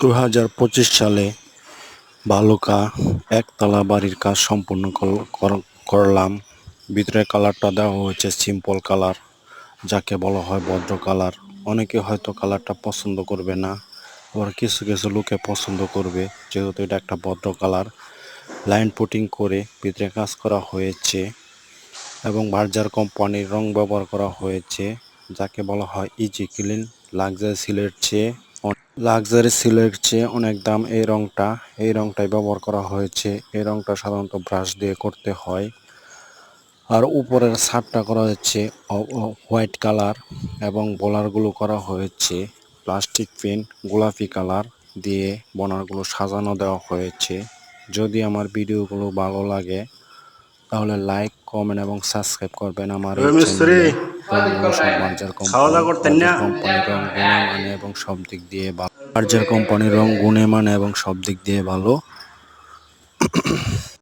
দু হাজার পঁচিশ সালে বালুকা একতলা বাড়ির কাজ সম্পূর্ণ কর- কর- করলাম। ভিতরে কালারটা দেওয়া হয়েছে সিম্পল কালার যাকে বলা হয় ভদ্র কালার অনেকে হয়তো কালারটা পছন্দ করবে না, আবার কিছু কিছু লোকে পছন্দ করবে, যেহেতু এটা একটা ভদ্র কালার লাইন পুটিং করে ভিতরে কাজ করা হয়েছে এবং বার্জার কোম্পানির রং ব্যবহার করা হয়েছে, যাকে বলা হয় ইজি ক্লিন লাক্সারি সিলের চেয়ে লাক্সারি সিলের চেয়ে অনেক দাম এই রংটা এই রংটাই ব্যবহার করা হয়েছে। এই রংটা সাধারণত ব্রাশ দিয়ে করতে হয়। আর উপরের ছাদটা করা হচ্ছে হোয়াইট কালার এবং বোলারগুলো করা হয়েছে। প্লাস্টিক পেন গোলাপি কালার দিয়ে বোনারগুলো সাজানো দেওয়া হয়েছে। যদি আমার ভিডিওগুলো ভালো লাগে তাহলে লাইক কমেন্ট এবং সাবস্ক্রাইব করবেন আমার কোম্পানির রং গুণে মানে এবং সব দিক দিয়ে ভালো। যার কোম্পানির রং গুণে মানে এবং সব দিক দিয়ে ভালো।